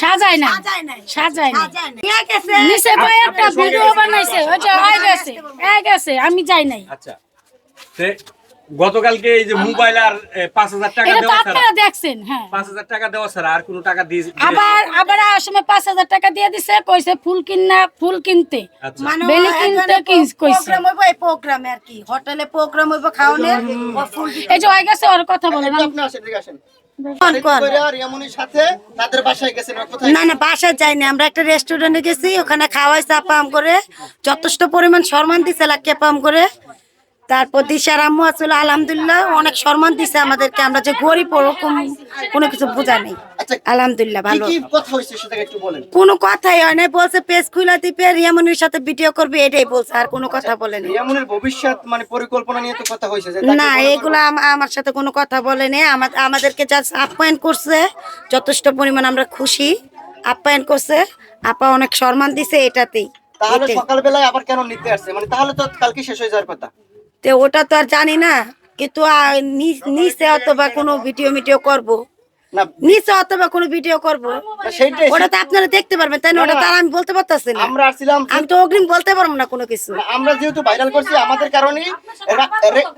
সাজায় না সাজায়। না। নিচে ভাই একটা ভিডিও বানাইছে ওই যে হয়ে গেছে হয়ে গেছে আমি যাই নাই। আচ্ছা। তে গতকালকে এই যে মোবাইল আর পাঁচ হাজার টাকা দেওয়া আপনারা দেখছেন হ্যাঁ। পাঁচ হাজার টাকা দেওয়া ছাড়া আর কোনো টাকা দিয়ে আবার আবার সময় পাঁচ হাজার টাকা দিয়ে দিছে কইছে ফুল কিনা ফুল কিনতে। আচ্ছা। মানে বেলি কিনতে কি কইছে? program হইবো, এই এ আর কি। হোটেলে program হইবো, খাওয়ানোর, ফুল এই যে হয়ে গেছে ওর কথা বলেন আপনি আসেন, এদিকে আসেন। কোন, কোন? করে আর ইয়ামুনির সাথে তাদের বাসায় গেছেন আর কোথায়? না না বাসায় যাইনি। আমরা একটা রেস্টুরেন্টে গেছি ওখানে খাওয়াই চাপাম করে। যথেষ্ট পরিমাণ সম্মান দিছে লাকিয়া পাম করে। তারপর দিশার আম্মু আসলে আলহামদুলিল্লাহ অনেক সম্মান দিছে আমাদেরকে। আমরা যে গরিব ওরকম কোনো কিছু বোঝা নেই। আচ্ছা আলহামদুলিল্লাহ ভালো। কোনো কথাই হয় না বলছে পেজ খুলে দিবে রিয়ামনির সাথে ভিডিও করবে এটাই বলছে আর কোনো কথা বলেনি ভবিষ্যৎ মানে পরিকল্পনা নিয়ে তো কথা হয়েছে না এগুলো আমার সাথে কোনো কথা বলেনি আমা- আমাদেরকে যা আপ্যায়ন করছে যথেষ্ট পরিমাণ আমরা খুশি। আপ্যায়ন করছে আপা অনেক সম্মান দিছে এটাতেই তাহলে সকালবেলায় আবার কেন নিতে আসছে? মানে তাহলে তো কালকে শেষ হয়ে যাওয়ার কথা? তো ওটা তো আর জানি না কিন্তু নিচে অথবা কোনো ভিডিও মিডিও করব। না। নিচে অথবা কোনো ভিডিও করব। ওটা তো আপনারা দেখতে পারবেন তাই না? ওটা তো আমি বলতে পারতেছি না। আমরা আসছিলাম আমি তো অগ্রিম বলতে পারব না কোনো কিছু। আমরা যেহেতু ভাইরাল করছি আমাদের রে-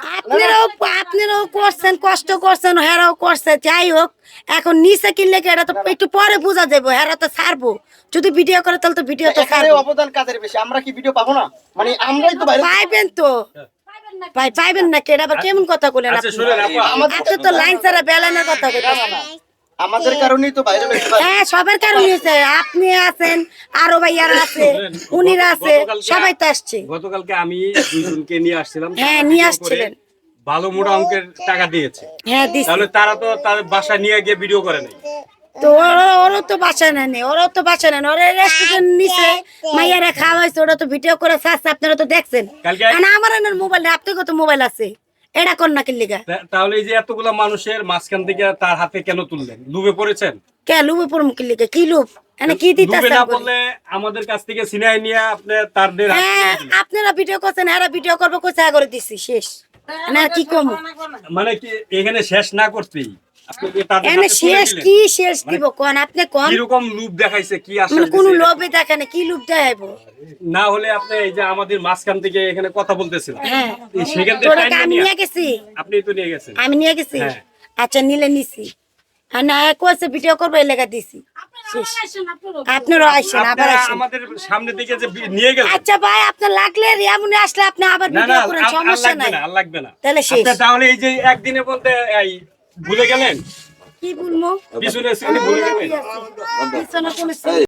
আপনারাও আপনারাও করছেন কষ্ট করছেন হেরাও করছে যাই হোক এখন নিচে কিনলে কি এটা তো একটু পরে বোঝা দেবো হেরা তো ছাড়বো। যদি ভিডিও করে তাহলে তো ভিডিও তো ছাড়বো। অবদান কাদের বেশি? আমরা কি ভিডিও পাবো না? মানে আমরাই তো পাইবেন তো। ভাই পাইবেন না কে আবার কেমন কথা বলেন আচ্ছা আপনি? শুনেন তো লাইন ছাড়া না কথা বলতেছেন আমাদের কারণেই তো ভাইরাল হয়েছে হ্যাঁ। সবার কারণে হয়েছে। আপনি আছেন আরও ভাইয়ারা আছে উনিরা আছে সবাই তো আসছে। গতকালকে আমি দুইজনকে নিয়ে আসছিলাম হ্যাঁ, নিয়ে আসছিলেন। ভালো মোটা অঙ্কের টাকা দিয়েছে। হ্যাঁ তাহলে তারা তো তাদের বাসায় নিয়ে গিয়ে ভিডিও করে নাই। তো ওরও তো বাসা নেই ওরাও তো বাসা নেন ওরা রেস্টুরেন্ট নিচে মাইয়ারা খাওয়াইছে ওরা তো ভিডিও করে ছাড়ছে আপনারা তো দেখছেন। কালকে- আর আমার মোবাইল নেই আপনাকে তো মোবাইল আছে? এটা কন্যাকে না তাহলে এই যে এতগুলা মানুষের মাঝখান থেকে তার হাতে কেন তুললেন লুবে পড়েছেন কে লুবে পড়ম কিল্লিগা কি লুব এনে কি দিতাছেন লুবে না বললে আমাদের কাছ থেকে সিনাই নিয়ে আপনি হাতে হ্যাঁ আপনারা ভিডিও করছেন এরা ভিডিও করবে কোথায় করে দিছি শেষ না কি কম মানে কি এখানে শেষ না করতেই এনে শেষ কি শেষ দিব কোন? আপনি কোন? কীরকম লুপ দেখাইছে কি মানে কোন লোভে দেখেন কি লোভ দেখাইবো? না হলে আপনি এই যে আমাদের মাঝখান থেকে এখানে কথা বলতেছেন। হ্যাঁ। সেখান থেকে আমি নিয়ে গেছি। আপনি তো নিয়ে গেছেন। আমি নিয়ে গেছি। হ্যাঁ। আচ্ছা নিলে নিছি। আর না কইছে ভিডিও করব এই লেখা দিছি। শেষ। আপনারও আবার আপনারা আইসেন আমাদের সামনে থেকে যে নিয়ে গেলেন। আচ্ছা ভাই আপনার লাগলে রিয়ামুনে আসলে আপনি আবার ভিডিও করেন সমস্যা নাই। না লাগবে না। তাহলে শেষ। তাহলে এই যে একদিনে বলতে এই ভুলে গেলেন? কি বলব? পিছনে ভুলে গেলেন?